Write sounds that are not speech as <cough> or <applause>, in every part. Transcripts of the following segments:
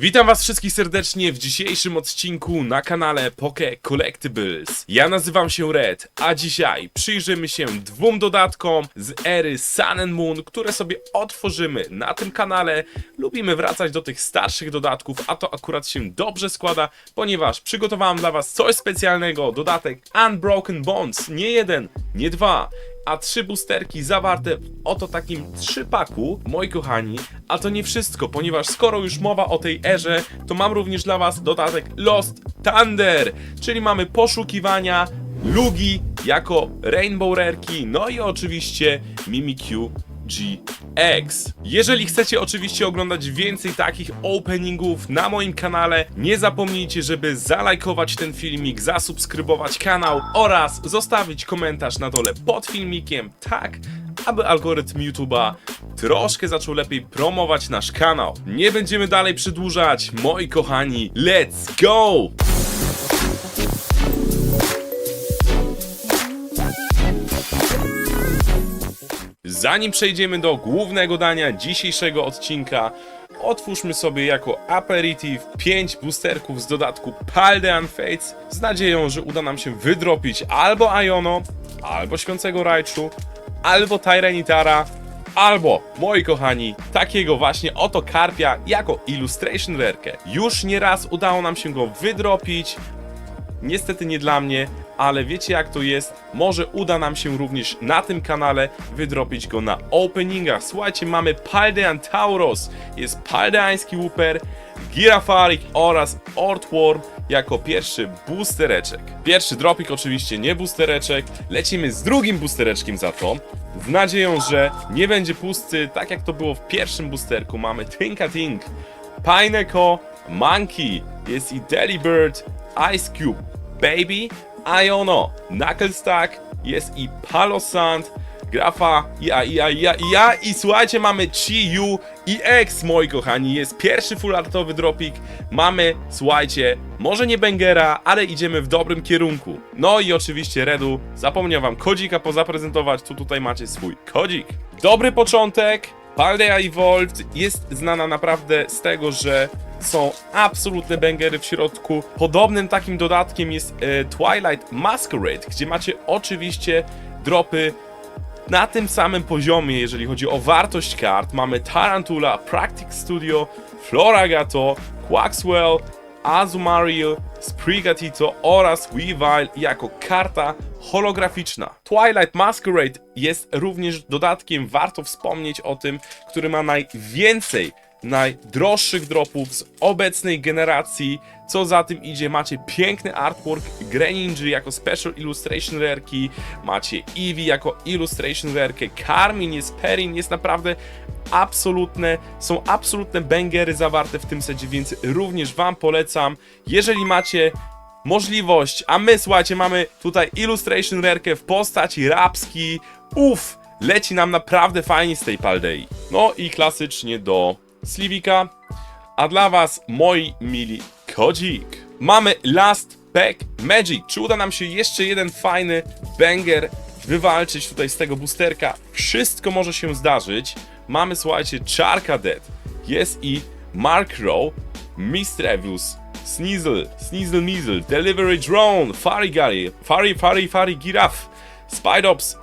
Witam was wszystkich serdecznie w dzisiejszym odcinku na kanale Poke Collectibles. Ja nazywam się Red, a dzisiaj przyjrzymy się dwóm dodatkom z ery Sun and Moon, które sobie otworzymy na tym kanale. Lubimy wracać do tych starszych dodatków, a to akurat się dobrze składa, ponieważ przygotowałem dla was coś specjalnego, dodatek Unbroken Bonds, nie jeden, nie dwa, a trzy boosterki zawarte w oto takim trzypaku, moi kochani, a to nie wszystko, ponieważ skoro już mowa o tej erze, to mam również dla was dodatek Lost Thunder, czyli mamy poszukiwania, lugi jako Rainbow Rareki, no i oczywiście Mimikyu GX. Jeżeli chcecie oczywiście oglądać więcej takich openingów na moim kanale, nie zapomnijcie, żeby zalajkować ten filmik, zasubskrybować kanał oraz zostawić komentarz na dole pod filmikiem, tak aby algorytm YouTube'a troszkę zaczął lepiej promować nasz kanał. Nie będziemy dalej przedłużać, moi kochani, let's go! Zanim przejdziemy do głównego dania dzisiejszego odcinka, otwórzmy sobie jako aperitif 5 boosterków z dodatku Paldean Fates z nadzieją, że uda nam się wydropić albo Iono, albo Świącego Raichu, albo Tyranitara, albo, moi kochani, takiego właśnie oto karpia jako Illustration Rarkę. Już nieraz udało nam się go wydropić, Niestety nie dla mnie, ale wiecie jak to jest. Może uda nam się również na tym kanale wydropić go na openingach. Słuchajcie, mamy Paldean Tauros, jest paldeański Wooper, Girafarik oraz Ortworm jako pierwszy boostereczek. Pierwszy dropik oczywiście nie boostereczek, lecimy z drugim boostereczkiem za to. Z nadzieją, że nie będzie pusty, tak jak to było w pierwszym boosterku. Mamy Tinka Tink, Pineco, Monkey, jest i Delibird, Ice Cube, Baby, Iono, Knucklestack, jest i Palosand, Grafa, ja, ja, ja, ja i słuchajcie, mamy Chi Yu i X, moi kochani, jest pierwszy full artowy dropik, mamy, słuchajcie, może nie Bengera, ale idziemy w dobrym kierunku. No i oczywiście Redu, zapomniał wam kodzika pozaprezentować, tu tutaj macie swój kodzik. Dobry początek, Paldea Evolved jest znana naprawdę z tego, że są absolutne bangery w środku. Podobnym takim dodatkiem jest e, Twilight Masquerade, gdzie macie oczywiście dropy na tym samym poziomie, jeżeli chodzi o wartość kart. Mamy Tarantula, Practic Studio, Floragato, Quaxwell, Azumarill, Sprigatito oraz Weavile jako karta holograficzna. Twilight Masquerade jest również dodatkiem, warto wspomnieć o tym, który ma najwięcej najdroższych dropów z obecnej generacji. Co za tym idzie, macie piękny artwork Greninja jako Special Illustration Rareki, macie Eevee jako Illustration Rarkę, Carmin jest Perrin, jest naprawdę absolutne, są absolutne bangery zawarte w tym secie, więc również wam polecam. Jeżeli macie możliwość, a my słuchajcie, mamy tutaj Illustration Rarkę w postaci Rapski, uff, leci nam naprawdę fajnie z tej Paldei. No i klasycznie do Slivika, a dla was, moi mili kodzik. Mamy Last Pack Magic. Czy uda nam się jeszcze jeden fajny banger wywalczyć tutaj z tego boosterka? Wszystko może się zdarzyć. Mamy, słuchajcie, Charcadet, jest i Mark Rowe, Mistrevius, Sneasel, Sneasel Measle, Delivery Drone, Farigari, Fari Fari Fari Giraffe, Spidops,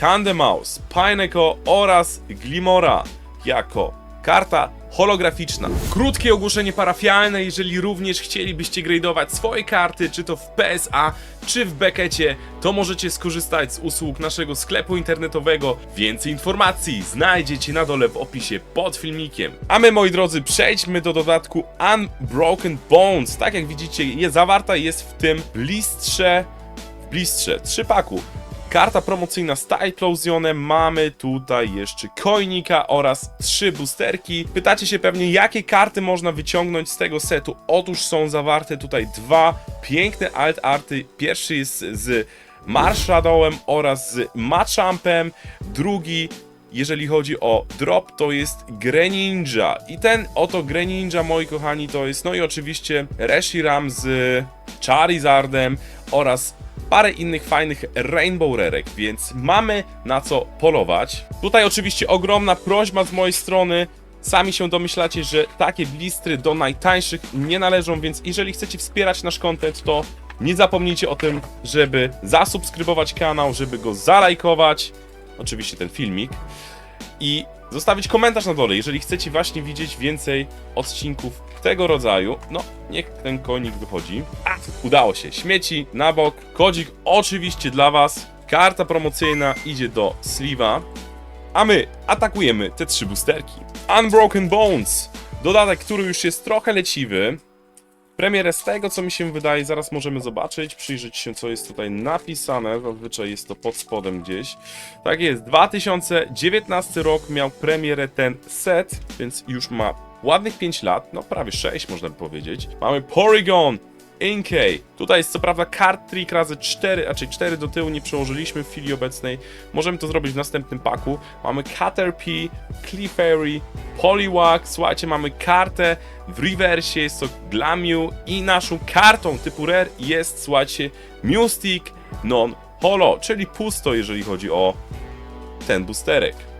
Tandemaus, Pineco oraz Glimora jako karta holograficzna. Krótkie ogłoszenie parafialne, jeżeli również chcielibyście gradeować swoje karty, czy to w PSA, czy w Beckecie, to możecie skorzystać z usług naszego sklepu internetowego. Więcej informacji znajdziecie na dole w opisie pod filmikiem. A my, moi drodzy, przejdźmy do dodatku Unbroken Bones. Tak jak widzicie, je, zawarta jest w tym blistrze, w blistrze, trzypaku. Karta promocyjna z Typlosionem, mamy tutaj jeszcze Coinika oraz trzy boosterki. Pytacie się pewnie, jakie karty można wyciągnąć z tego setu? Otóż są zawarte tutaj dwa piękne alt arty. Pierwszy jest z Marshadowem oraz z Machampem, drugi jeżeli chodzi o drop, to jest Greninja. I ten oto Greninja, moi kochani, to jest, no i oczywiście Reshiram z Charizardem oraz parę innych fajnych Rainbow Rarek, więc mamy na co polować. Tutaj oczywiście ogromna prośba z mojej strony, Sami się domyślacie, że takie blistry do najtańszych nie należą, więc jeżeli chcecie wspierać nasz content, to nie zapomnijcie o tym, żeby zasubskrybować kanał, żeby go zalajkować, oczywiście ten filmik, i zostawić komentarz na dole, jeżeli chcecie właśnie widzieć więcej odcinków tego rodzaju. No, niech ten konik wychodzi. A, udało się. Śmieci na bok, kodzik oczywiście dla Was. Karta promocyjna idzie do Sliwa. A my atakujemy te trzy boosterki. Unbroken Bones. Dodatek, który już jest trochę leciwy. Premierę z tego, co mi się wydaje, zaraz możemy zobaczyć, przyjrzeć się, co jest tutaj napisane. Zazwyczaj jest to pod spodem gdzieś. Tak jest, 2019 rok miał premierę ten set, więc już ma ładnych 5 lat, no prawie 6 można by powiedzieć. Mamy Porygon, Inkay. Tutaj jest co prawda card trick razy 4, raczej 4 do tyłu nie przełożyliśmy w chwili obecnej. Możemy to zrobić w następnym paku. Mamy Caterpie, Clefairy, Poliwag. Słuchajcie, mamy kartę w rewersie, jest to Glamew i naszą kartą typu rare jest, słuchajcie, Mystic Non Holo, czyli pusto, jeżeli chodzi o ten boosterek.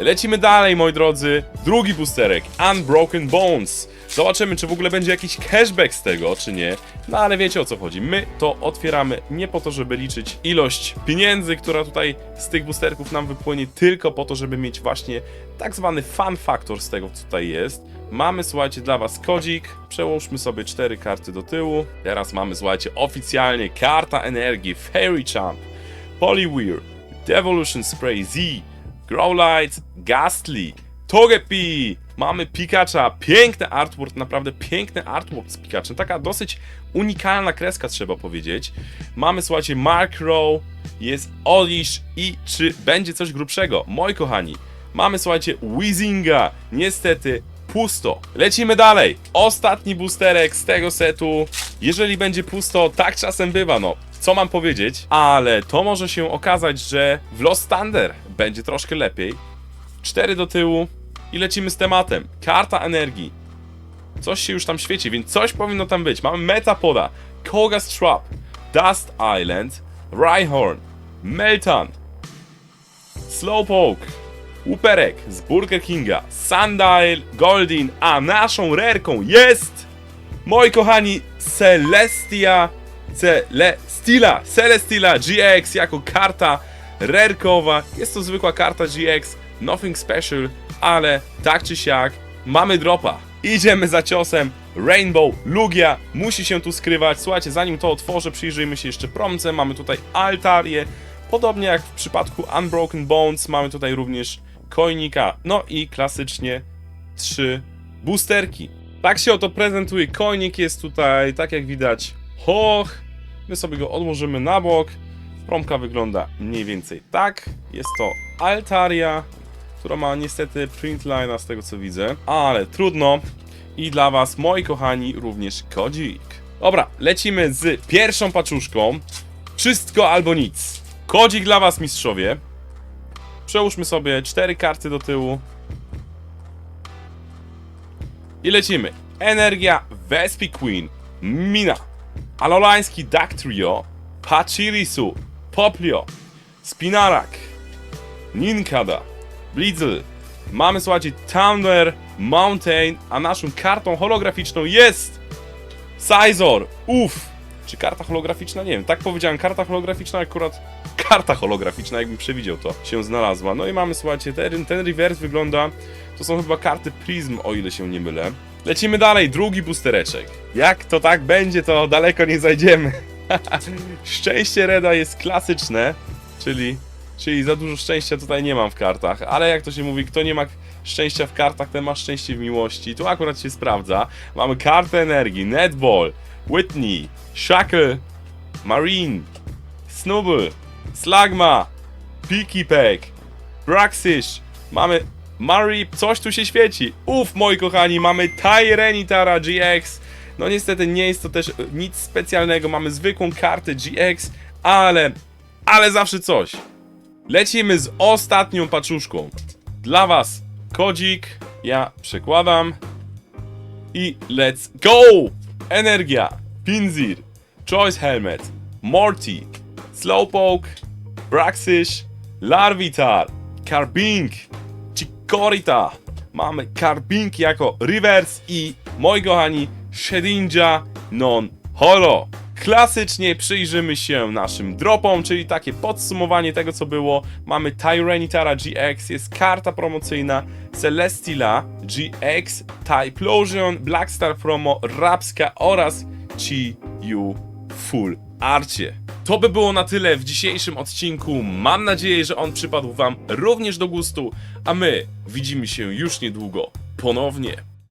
Lecimy dalej, moi drodzy. Drugi boosterek, Unbroken Bones. Zobaczymy, czy w ogóle będzie jakiś cashback z tego, czy nie. No ale wiecie o co chodzi. My to otwieramy nie po to, żeby liczyć ilość pieniędzy, która tutaj z tych boosterków nam wypłynie, tylko po to, żeby mieć właśnie tak zwany fun factor z tego, co tutaj jest. Mamy, słuchajcie, dla was kodzik. Przełóżmy sobie cztery karty do tyłu. Teraz mamy, słuchajcie, oficjalnie karta energii Fairy Champ, Poliwhirl, Devolution Spray Z, Growlite, Ghastly, Togepi, mamy Pikacha, piękny artwork, naprawdę piękny artwork z Pikaczem, taka dosyć unikalna kreska trzeba powiedzieć. Mamy, słuchajcie, Mark Row, jest Olish i czy będzie coś grubszego? Moi kochani, mamy, słuchajcie, Weezinga, niestety pusto. Lecimy dalej. Ostatni boosterek z tego setu. Jeżeli będzie pusto, tak czasem bywa, no. Co mam powiedzieć? Ale to może się okazać, że w Lost Thunder będzie troszkę lepiej. Cztery do tyłu i lecimy z tematem. Karta energii. Coś się już tam świeci, więc coś powinno tam być. Mamy Metapoda, Koga's Trap, Dust Island, Rhyhorn, Meltan, Slowpoke, Uperek z Burger Kinga, Sundial, Goldin, a naszą rerką jest, moi kochani, Celestia, Celestila, Celestila GX jako karta rerkowa. Jest to zwykła karta GX, nothing special, ale tak czy siak mamy dropa. Idziemy za ciosem. Rainbow, Lugia musi się tu skrywać. Słuchajcie, zanim to otworzę, przyjrzyjmy się jeszcze promce. Mamy tutaj altarię. Podobnie jak w przypadku Unbroken Bones, mamy tutaj również coinika. No i klasycznie trzy boosterki. Tak się oto prezentuje. Koinik jest tutaj, tak jak widać, hoch. My sobie go odłożymy na bok. Promka wygląda mniej więcej tak. Jest to Altaria, która ma niestety print line'a z tego co widzę, ale trudno. I dla was, moi kochani, również kodzik. Dobra, lecimy z pierwszą paczuszką. Wszystko albo nic. Kodzik dla was, mistrzowie. Przełóżmy sobie cztery karty do tyłu. I lecimy. Energia Vespi Queen, Mina, Alolański Duck Trio, Pachirisu, Poplio, Spinarak, Ninkada, Blizzle. Mamy, słuchajcie, Thunder, Mountain, a naszą kartą holograficzną jest Sizor. Uff. Czy karta holograficzna? Nie wiem. Tak powiedziałem, karta holograficzna akurat... Karta holograficzna, jakbym przewidział to, się znalazła. No i mamy, słuchajcie, ten, ten reverse wygląda... To są chyba karty Prism, o ile się nie mylę. Lecimy dalej, drugi boostereczek. Jak to tak będzie, to daleko nie zajdziemy. <laughs> Szczęście Reda jest klasyczne, czyli, czyli za dużo szczęścia tutaj nie mam w kartach, ale jak to się mówi, kto nie ma szczęścia w kartach, ten ma szczęście w miłości. Tu akurat się sprawdza. Mamy kartę energii, Netball, Whitney, Shackle, Marine, Snubble, Slagma, Peaky Pack, Braxish, mamy Murray, coś tu się świeci. Uff, moi kochani, mamy Tyranitara GX. No niestety nie jest to też e, nic specjalnego, mamy zwykłą kartę GX, ale, ale zawsze coś. Lecimy z ostatnią paczuszką. Dla was kodzik, ja przekładam i let's go! Energia, Pinzir, Choice Helmet, Morty, Slowpoke, Braxish, Larvitar, Carbink, Chikorita, mamy Carping jako reverse i moi kochani Shedinja non holo. Klasycznie przyjrzymy się naszym dropom, czyli takie podsumowanie tego co było. Mamy Tyranitar GX, jest karta promocyjna Celestila GX, Typlosion, Blackstar Promo, Rapska oraz Chi Yu Full Arcie. To by było na tyle w dzisiejszym odcinku. Mam nadzieję, że on przypadł Wam również do gustu, a my widzimy się już niedługo ponownie.